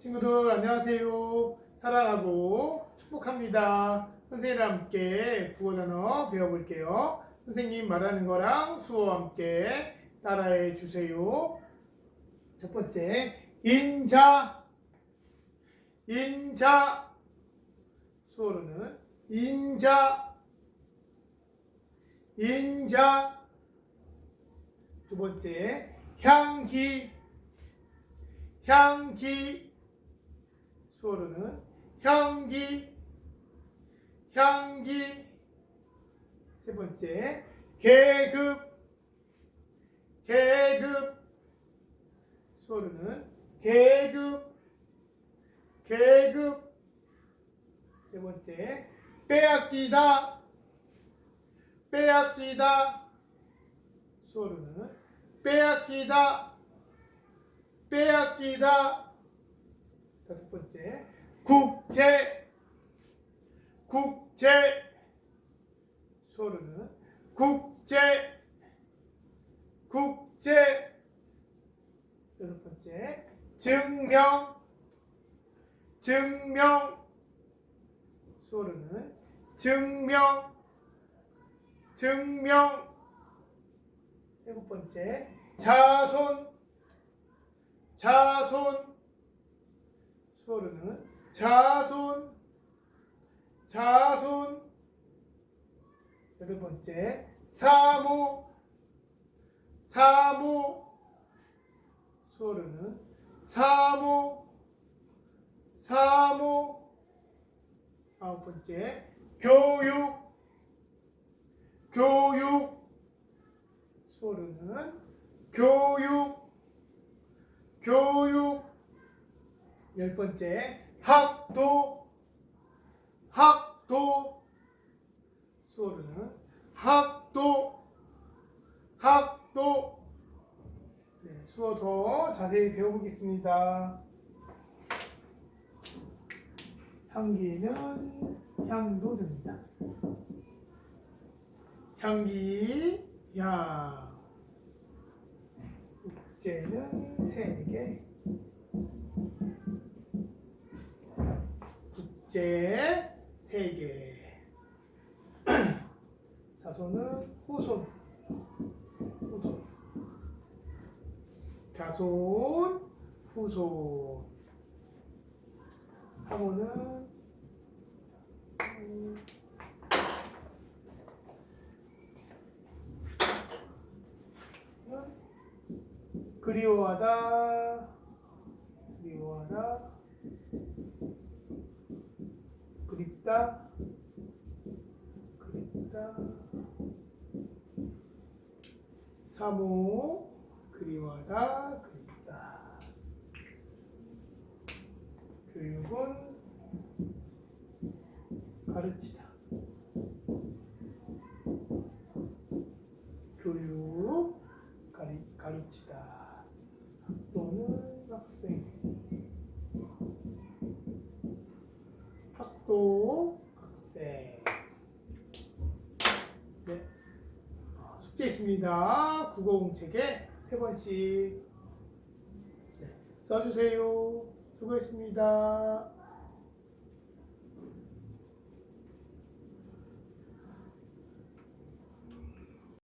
친구들 안녕하세요. 사랑하고 축복합니다. 선생님과 함께 국어 단어 배워볼게요. 선생님 말하는 거랑 수어와 함께 따라해 주세요. 첫 번째 인자 인자 수어로는 인자 인자 두 번째 향기 향기 수어로는 향기. 향기. 세 번째 계급. 계급. 수어로는 계급. 계급. 세 번째 빼앗기다. 빼앗기다. 수어로는 빼앗기다. 빼앗기다 다섯 번째. 국제 국제 수어로는 국제 국제 여섯 번째. 증명 증명 수어로는 증명 증명. 일곱 번째. 자손 자손 수어로는 자손 자손. 여덟 번째 사모 사모. 수어로는 사모 사모. 아홉 번째 교육 교육. 교육 교육 열 번째 학도 학도 수어로는 학도 학도 네, 수어 더 자세히 배워보겠습니다. 향기는 향도 든다. 향기 향 국제는 세계 제 세계 자손은 후손. 후손. 자손 후손. 음, 그리워하다 그리워하다 그립다. 그립다. 사모 그리워하다 그립다. 교육은 가르치다. 교육 가리, 가르치다. 학도는 학생. 학도 학생 네 있습니다. 국어 공책에 세 번씩. 네, 써주세요. 수고했습니다.